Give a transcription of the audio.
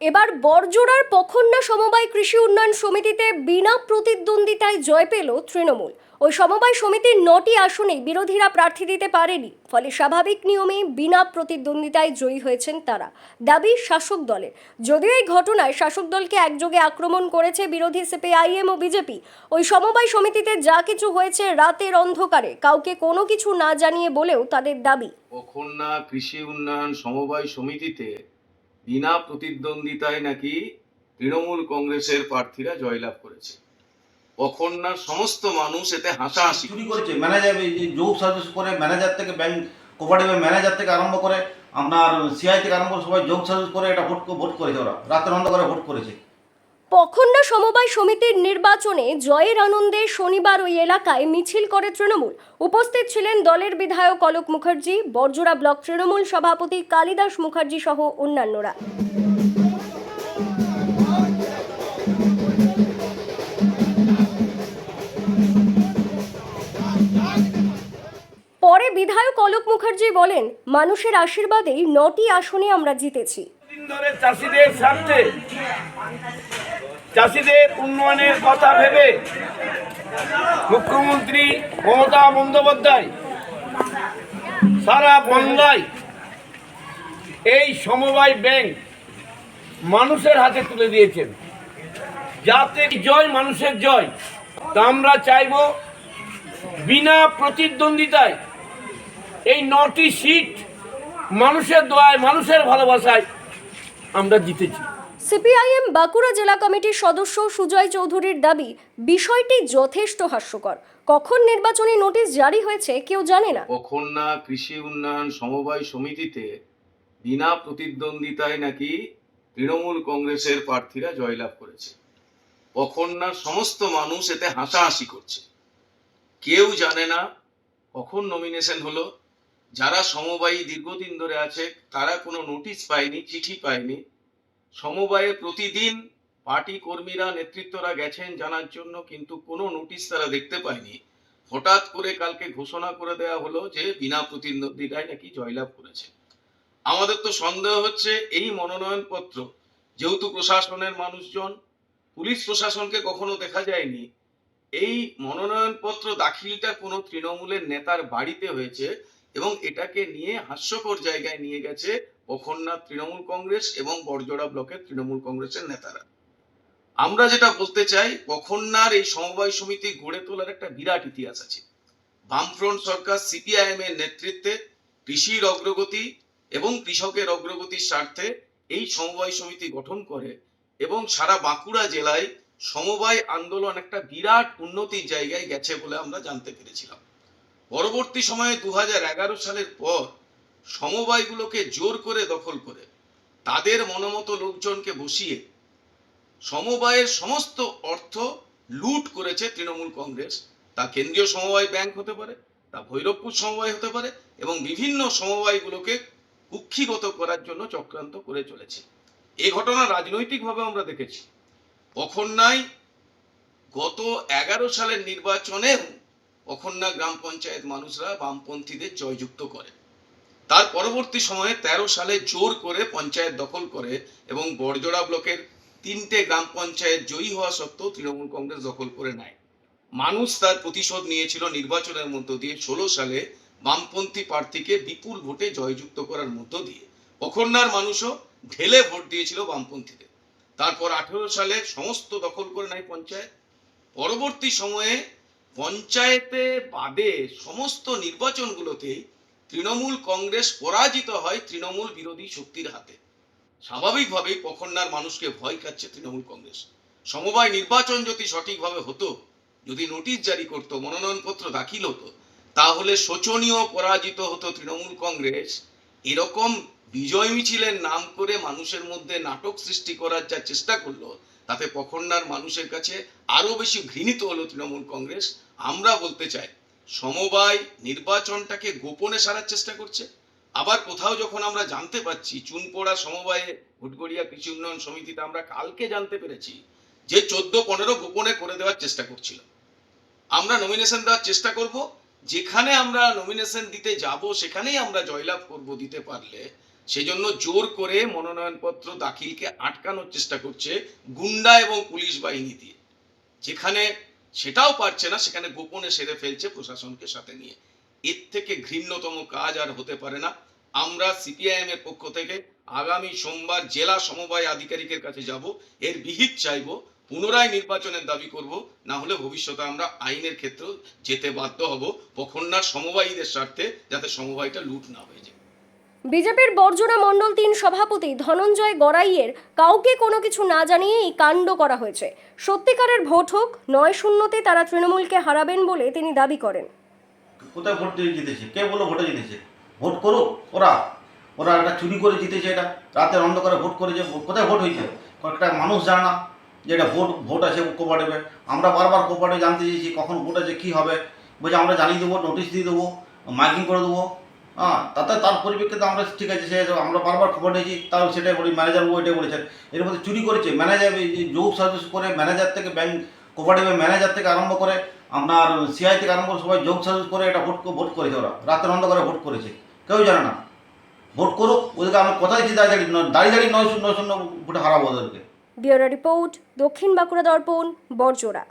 এবার বরজোড়ার পখন্না সমবায় কৃষি উন্নয়ন সমিতিতে বিনা প্রতিদ্বন্দ্বিতায় জয় পেল তৃণমূল। ওই সমবায় সমিতির নটি আসনে বিরোধীরা প্রার্থী দিতে পারেনি। ফলে স্বাভাবিক নিয়মে বিনা প্রতিদ্বন্দ্বিতায় জয়ী হয়েছেন তারা। দাবি শাসক দলের। যদিও এই ঘটনায় শাসক দলকে একযোগে আক্রমণ করেছে বিরোধী সিপিআইএম ও বিজেপি। ওই সমবায় সমিতিতে যা কিছু হয়েছে রাতের অন্ধকারে, কাউকে কোনো কিছু না জানিয়ে বলেও তাদের দাবি। কৃষি উন্নয়ন সমবায় সমিতিতে বিনা প্রতিদ্বন্দ্বিতায় নাকি তৃণমূল কংগ্রেসের প্রার্থীরা জয়লাভ করেছে। অখন্যার সমস্ত মানুষ এতে হাসাহাসি চুরি করেছে। ম্যানেজার যোগ সার্ভিস করে ম্যানেজার থেকে ব্যাংক কোপারেটিভের ম্যানেজার থেকে আরম্ভ করে, আপনার সিআই থেকে আরম্ভ করে সবাই যোগ সাজেশ করে এটা ভোট ভোট করেছে ওরা। রাতের অন্ধকারে ভোট করেছে। পখন্ডা সমবায় সমিতির নির্বাচনে জয়ের আনন্দে শনিবার ওই এলাকায় মিছিল করে তৃণমূল। উপস্থিত ছিলেন দলের বিধায়ক অলোক মুখার্জি, বরজোড়া ব্লক তৃণমূল সভাপতি কালিদাস মুখার্জি সহ অন্যান্যরা। পরে বিধায়ক অলোক মুখার্জি বলেন, মানুষের আশীর্বাদেই নটি আসনে আমরা জিতেছি। চাষিদের উন্নয়নের কথা ভেবে মুখ্যমন্ত্রী মমতা বন্দ্যোপাধ্যায় সারা বাংলায় এই সমবায় ব্যাংক মানুষের হাতে তুলে দিয়েছেন। যাতে জয়, মানুষের জয়। তা আমরা চাইব বিনা প্রতিদ্বন্দ্বিতায় এই নটি সিট মানুষের দোয়ায়, মানুষের ভালোবাসায় আমরা জিতেছি। সিপিআইএম বাঁকুড়া জেলা কমিটির সদস্য সুজয় চৌধুরীর দাবি, বিষয়টি যথেষ্ট হাস্যকর। কখন নির্বাচনী নোটিশ জারি হয়েছে কেউ জানে না। কখন না কৃষি উন্নয়ন সমবায় সমিতিতে বিনা প্রতিদ্বন্দ্বিতায় নাকি তৃণমূল কংগ্রেসের প্রার্থীরা জয়লাভ করেছে? কখন না সমস্ত মানুষ এতে হাসাহাসি করছে? কেউ জানে না কখন নমিনেশন হলো? যারা সমবায়ী দীর্ঘদিন ধরে আছে, তারা কোনো নোটিশ পায়নি, চিঠি পায়নি। সমবায়ে প্রতিদিন পার্টি কর্মীরা নেতৃত্বরা গেছেন জানার জন্য, কিন্তু কোনো নোটিশ তারা দেখতে পায়নি। হঠাৎ করে কালকে ঘোষণা করে দেওয়া হলো যে বিনা প্রতিদ্বন্দ্বিতায় নাকি জয়লাভ করেছে। আমাদের তো সন্দেহ হচ্ছে এই মনোনয়ন পত্র যেহেতু প্রশাসনের মানুষজন, পুলিশ প্রশাসনকে কখনো দেখা যায়নি। এই মনোনয়ন পত্র দাখিলটা কোনো তৃণমূলের নেতার বাড়িতে হয়েছে এবং এটাকে নিয়ে হাস্যকর জায়গায় নিয়ে গেছে অখন্যার তৃণমূল কংগ্রেস এবং বড়জোড়া ব্লকের তৃণমূল কংগ্রেসের নেতারা। আমরা যেটা বলতে চাই অখন্যার এই সমবায় সমিতি গড়ে তোলার একটা বিরাট ইতিহাস আছে। বামফ্রন্ট সরকার সিপিআইএম এর নেতৃত্বে কৃষির অগ্রগতি এবং কৃষকের অগ্রগতির স্বার্থে এই সমবায় সমিতি গঠন করে এবং সারা বাঁকুড়া জেলায় সমবায় আন্দোলন একটা বিরাট উন্নতির জায়গায় গেছে বলে আমরা জানতে পেরেছিলাম। পরবর্তী সময়ে দু হাজার এগারো সালের পর সমবায়গুলোকে জোর করে দখল করে, তাদের মনোমতো লোকজনকে বসিয়ে সমবায়ের সমস্ত অর্থ লুট করেছে তৃণমূল কংগ্রেস। তা কেন্দ্রীয় সমবায় ব্যাংক হতে পারে, তা ভৈরবপুর সমবায় হতে পারে এবং বিভিন্ন সমবায়গুলোকে কুক্ষিগত করার জন্য চক্রান্ত করে চলেছে। এই ঘটনা রাজনৈতিকভাবে আমরা দেখেছি। অখন্যায় গত এগারো সালের নির্বাচনেও অখন্যা গ্রাম পঞ্চায়েত মানুষরা বামপন্থীদের জয়যুক্ত করে। তার পরবর্তী সময়ে তেরো সালে জোর করে পঞ্চায়েত দখল করে এবং বড়জোড়া ব্লকের তিনটে গ্রাম পঞ্চায়েত জয়ী হওয়া সত্ত্বেও তৃণমূল কংগ্রেস দখল করে নেয়। মানুষ তার প্রতিশোধ নিয়েছিল নির্বাচনের মধ্য দিয়ে ষোলো সালে বামপন্থী প্রার্থীকে বিপুল ভোটে জয়যুক্ত করার মধ্য দিয়ে। অখন্যার মানুষও ঢেলে ভোট দিয়েছিল বামপন্থীদের। তারপর আঠেরো সালে সমস্ত দখল করে নেয় পঞ্চায়েত। পরবর্তী সময়ে পঞ্চায়েতে বাদে সমস্ত নির্বাচনগুলোতেই তৃণমূল কংগ্রেস পরাজিত হয় তৃণমূল বিরোধী শক্তির হাতে। স্বাভাবিকভাবেই পখন্যার মানুষকে ভয় খাচ্ছে তৃণমূল কংগ্রেস। সমবায় নির্বাচন যদি সঠিকভাবে হতো, যদি নোটিশ জারি করতো, মনোনয়নপত্র দাখিল হতো, তাহলে শোচনীয় পরাজিত হতো তৃণমূল কংগ্রেস। এরকম বিজয় মিছিলের নাম করে মানুষের মধ্যে নাটক সৃষ্টি করার যা চেষ্টা করল, তাতে পখন্যার মানুষের কাছে আরও বেশি ঘৃণিত হলো তৃণমূল কংগ্রেস। আমরা বলতে চাই সমবায় নির্বাচনটাকে গোপনে সারার চেষ্টা করছে। আবার কোথাও যখন আমরা জানতে পাচ্ছি, চুনপোড়া সমবায়ে ভুটগড়িয়া কৃষি উন্নয়ন সমিতিতে আমরা কালকে জানতে পেরেছি যে চোদ্দ পনেরো গোপনে করে দেওয়ার চেষ্টা করছিল। আমরা নমিনেশন দেওয়ার চেষ্টা করব। যেখানে আমরা নমিনেশন দিতে যাব, সেখানেই আমরা জয়লাভ করব দিতে পারলে, সেজন্য জোর করে মনোনয়নপত্র দাখিলকে আটকানোর চেষ্টা করছে গুন্ডা এবং পুলিশ বাহিনী দিয়ে। যেখানে সেটাও পারছে না, সেখানে গোপনে সেরে ফেলছে প্রশাসনকে সাথে নিয়ে। এর থেকে ঘৃণ্যতম কাজ আর হতে পারে না। আমরা সিপিআইএম এর পক্ষ থেকে আগামী সোমবার জেলা সমবায় আধিকারিকের কাছে যাব, এর বিহিত চাইব, পুনরায় নির্বাচনের দাবি করব, না হলে ভবিষ্যতে আমরা আইনের ক্ষেত্রেও যেতে বাধ্য হব পখন্যার সমবায়ীদের স্বার্থে যাতে সমবায়টা লুট না হয়ে যায়। বিজেপির বর্জনা মণ্ডল তিন সভাপতি ধনঞ্জয় গড়াইয়ের কাউকে কোনো কিছু না জানিয়ে এই কাণ্ড করা হয়েছে। সত্যিকারের ভোট হোক, নয় শূন্যতে তারা তৃণমূলকে হারাবেন বলে তিনি দাবি করেন। কোথায় ভোট জিতেছে? কে বলো ভোটে জিতেছে? ভোট করুক ওরা। ওরা একটা চুরি করে জিতেছে এটা। রাতের অন্ধকারে ভোট করেছে। কোথায় ভোট হয়েছে? কয়েকটা মানুষ জানে না যে এটা ভোট ভোট আছে কোপারেটিভে। আমরা বারবার কোপারেটিভ জানতে চেয়েছি কখন ভোট আছে, কী হবে। বলছে, আমরা জানিয়ে দেবো, নোটিশ দিয়ে দেবো, মাইকিং করে দেবো। হ্যাঁ তাতে তার পরিপ্রেক্ষিতে আমরা ঠিক আছে, সে আমরা বারবার খবর নিয়েছি, তাও সেটাই বলি ম্যানেজার ওইটাই বলেছেন। এর মধ্যে চুরি করেছে ম্যানেজার যোগ সাজেস করে ম্যানেজার থেকে ব্যাংক কোপারেটিভের ম্যানেজার থেকে আরম্ভ করে, আপনার সিআই থেকে আরম্ভ করে, সবাই যোগ সাজেস করে এটা ভোট ভোট করেছে ওরা, রাতের অন্ধকারে ভোট করেছে, কেউ জানে না। ভোট করুক, ওদেরকে আমরা কথা দিচ্ছি, দাঁড়িয়ে দাঁড়িয়ে দাঁড়িয়ে নয় শূন্য নয় শূন্য ভোটে হারাবো ওদেরকে। ব্যুরো রিপোর্ট, দক্ষিণ বাঁকুড়া দর্পণ বর্জরা